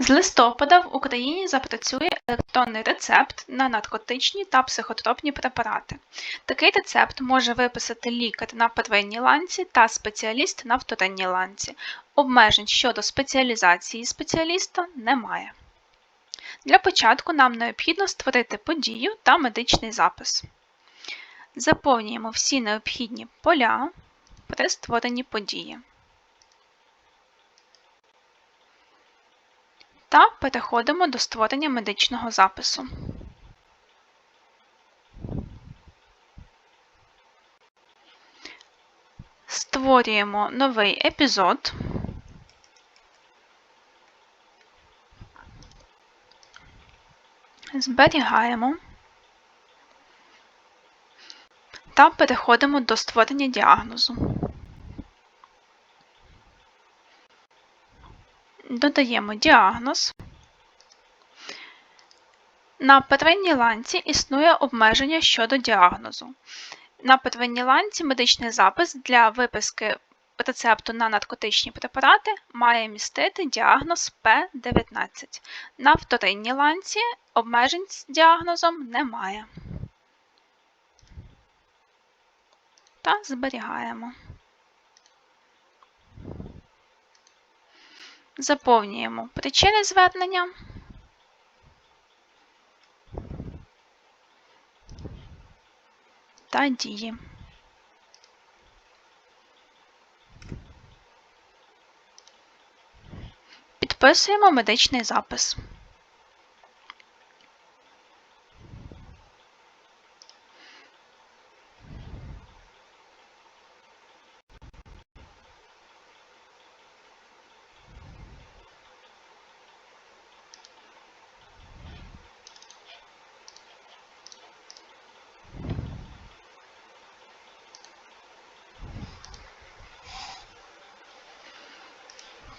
З листопада в Україні запрацює електронний рецепт на наркотичні та психотропні препарати. Такий рецепт може виписати лікар на первинній ланці та спеціаліст на вторинній ланці. Обмежень щодо спеціалізації спеціаліста немає. Для початку нам необхідно створити подію та медичний запис. Заповнюємо всі необхідні поля при створенні події. Та переходимо до створення медичного запису. Створюємо новий епізод. Зберігаємо та переходимо до створення діагнозу. Додаємо діагноз. На первинній ланці існує обмеження щодо діагнозу. На первинній ланці медичний запис для виписки рецепту на наркотичні препарати має містити діагноз П19. На вторинній ланці обмежень з діагнозом немає. Та зберігаємо. Заповнюємо причини звернення. Та дії. Підписуємо медичний запис.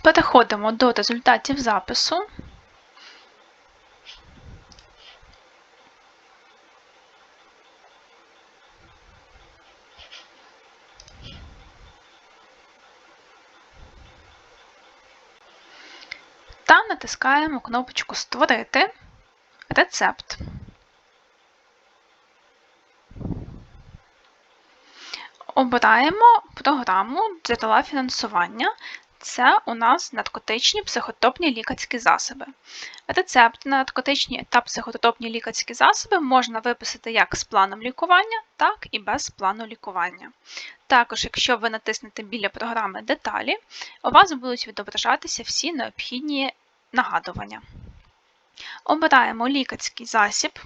Переходимо до результатів запису. Та натискаємо кнопочку Створити рецепт. Обираємо програму джерела фінансування це у нас наркотичні психотропні лікарські засоби. Рецепт на наркотичні та психотропні лікарські засоби можна виписати як з планом лікування, так і без плану лікування. Також, якщо ви натиснете біля програми Деталі, у вас будуть відображатися всі необхідні нагадування. Обираємо лікарський засіб.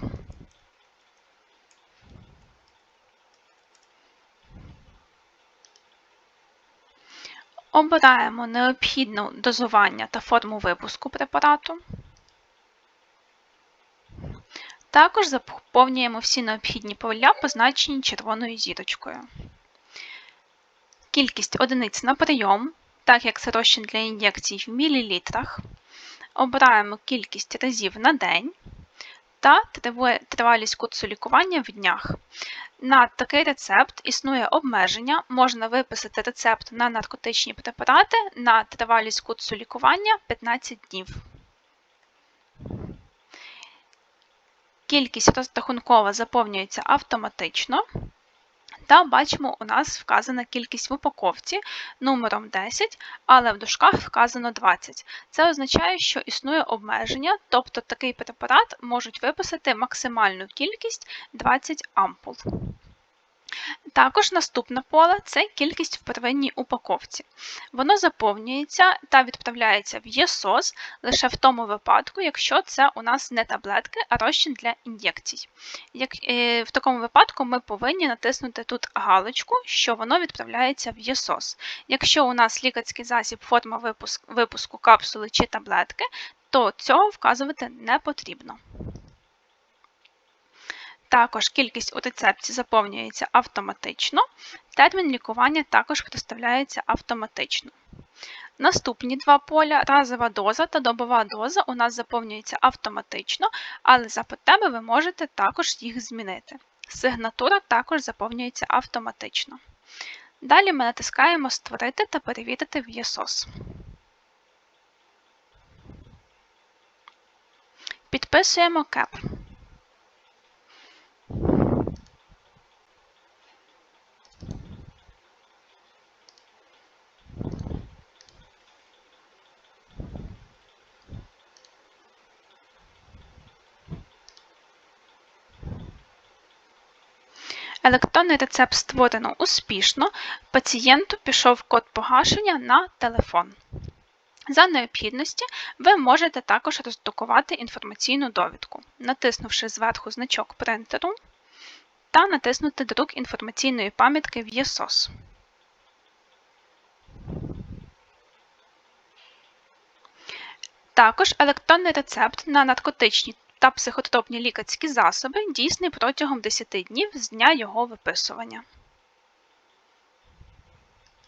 Обираємо необхідне дозування та форму випуску препарату. Також заповнюємо всі необхідні поля, позначені червоною зірочкою. Кількість одиниць на прийом, так як це для ін'єкцій в мілілітрах. Обираємо кількість разів на день та тривалість курсу лікування в днях. На такий рецепт існує обмеження, можна виписати рецепт на наркотичні препарати на тривалість курсу лікування 15 днів. Кількість розрахункова заповнюється автоматично. Та бачимо, у нас вказана кількість в упаковці номером 10, але в дужках вказано 20. Це означає, що існує обмеження, тобто такий препарат можуть виписати максимальну кількість 20 ампул. Також наступне поле це кількість в первинній упаковці. Воно заповнюється та відправляється в ЄСОЗ лише в тому випадку, якщо це у нас не таблетки, а розчин для ін'єкцій. Е, в такому випадку ми повинні натиснути тут галочку, що воно відправляється в ЄСОЗ. Якщо у нас лікарський засіб, форма випуску капсули чи таблетки, то цього вказувати не потрібно. Також кількість у рецепті заповнюється автоматично, термін лікування також представляється автоматично. Наступні два поля разова доза та добова доза у нас заповнюються автоматично, але за потреби ви можете також їх змінити. Сигнатура також заповнюється автоматично. Далі ми натискаємо Створити та перевірити в ЄСОС. Вписуємо КЕП. Електронний рецепт створено успішно. Пацієнту пішов код погашення на телефон. За необхідності ви можете також роздрукувати інформаційну довідку, натиснувши зверху значок принтеру та натиснути Друк інформаційної пам'ятки в ЄСОС. Також електронний рецепт на наркотичні та психотропні лікарські засоби дійсний протягом 10 днів з дня його виписування.